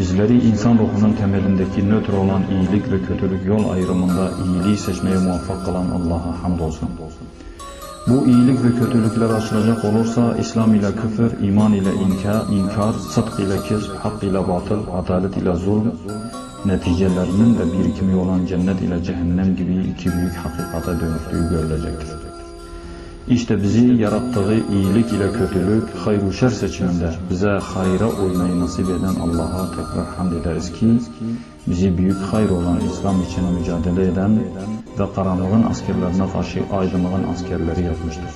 Bizleri insan ruhunun temelindeki nötr olan iyilik ve kötülük yol ayrımında iyiliği seçmeye muvaffak kılan Allah'a hamdolsun. Bu iyilik ve kötülükler açılacak olursa İslam ile küfür, iman ile inkar, inkar sıdk ile kizb, hak ile batıl, adalet ile zulm, neticelerinin de birikimi olan cennet ile cehennem gibi iki büyük hakikate dönüştüğü görülecektir. İşte bizi yarattığı iyilik ile kötülük, hayır şer seçiminde bize hayra uymayı nasip eden Allah'a tekrar hamd ederiz ki, bizi büyük hayır olan İslam için mücadele eden ve karanlığın askerlerine karşı aydınlığın askerleri yapmıştır.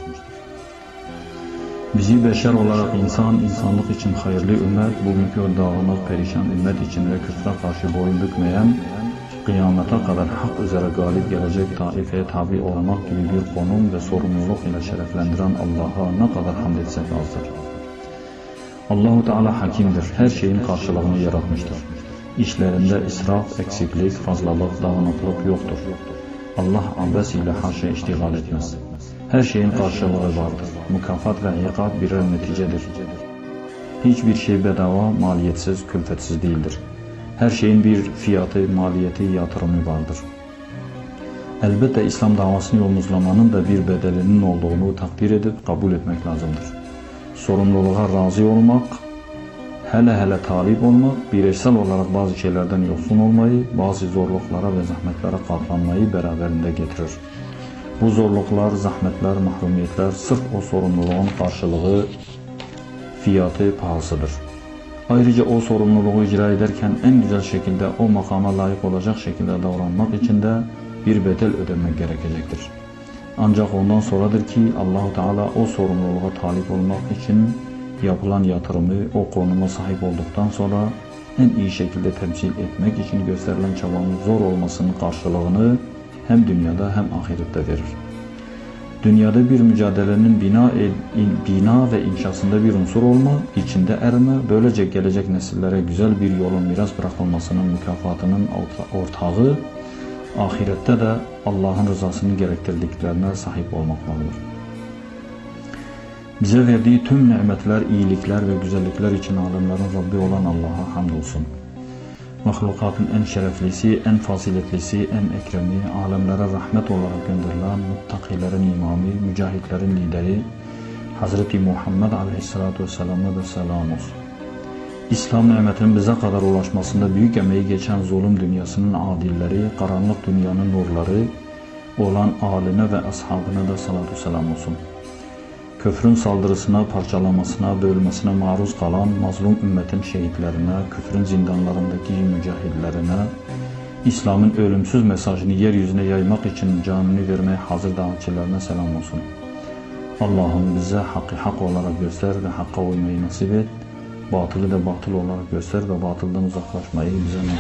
Bizi beşer olarak insan, insanlık için hayırlı ümmet, bugünkü dağınık, perişan ümmet için ve küfre karşı boyun bükmeyen, kıyamete kadar hak üzere galip gelecek taifeye tabi olmak gibi bir konum ve sorumluluk ile şereflendiren Allah'a ne kadar hamd etsek azdır. Allahu Teala hakimdir, her şeyin karşılığını yaratmıştır. İşlerinde israf, eksiklik, fazlalık, dağınıklık yoktur. Allah abes ile haşa iştigal etmez. Her şeyin karşılığı vardır. Mükafat ve ikab birer neticedir. Hiçbir şey bedava, maliyetsiz, külfetsiz değildir. Her şeyin bir fiyatı, maliyeti, yatırımı vardır. Elbette İslam davasını yolumuzlamanın da bir bedelinin olduğunu takdir edip kabul etmek lazımdır. Sorumluluğa razı olmak, hele hele talip olmak, bireysel olarak bazı şeylerden yoksun olmayı, bazı zorluklara ve zahmetlere katlanmayı beraberinde getirir. Bu zorluklar, zahmetler, mahrumiyetler sırf o sorumluluğun karşılığı, fiyatı pahasıdır. Ayrıca o sorumluluğu icra ederken en güzel şekilde o makama layık olacak şekilde davranmak için de bir bedel ödemek gerekecektir. Ancak ondan sonradır ki Allahu Teala o sorumluluğa talip olmak için yapılan yatırımı o konuma sahip olduktan sonra en iyi şekilde temsil etmek için gösterilen çabanın zor olmasının karşılığını hem dünyada hem ahirette verir. Dünyada bir mücadelenin bina, bina ve inşasında bir unsur olma, içinde erme, böylece gelecek nesillere güzel bir yolun miras bırakılmasının mükafatının ortağı, ahirette de Allah'ın rızasını gerektirdiklerine sahip olmaktadır. Bize verdiği tüm nimetler, iyilikler ve güzellikler için alemlerin Rabbi olan Allah'a hamdolsun. Mahlukatın en şereflisi, en faziletlisi, en ekremi, alemlere rahmet olarak gönderilen muttakilerin imamı, mücahitlerin lideri, Hazreti Muhammed Aleyhisselatü Vesselam'a ve selam olsun. İslam nimetinin bize kadar ulaşmasında büyük emeği geçen zulüm dünyasının adilleri, karanlık dünyanın nurları olan aline ve ashabına da salatu selam olsun küfrün saldırısına, parçalamasına, bölmesine maruz kalan mazlum ümmetin şehitlerine, küfrün zindanlarındaki mücahidlerine, İslam'ın ölümsüz mesajını yeryüzüne yaymak için canını vermeye hazır davetçilerine selam olsun. Allah'ım bize hakkı hak olarak göster ve hakka uymayı nasip et. Batılı da batıl olarak göster ve batıldan uzaklaşmayı bize nasip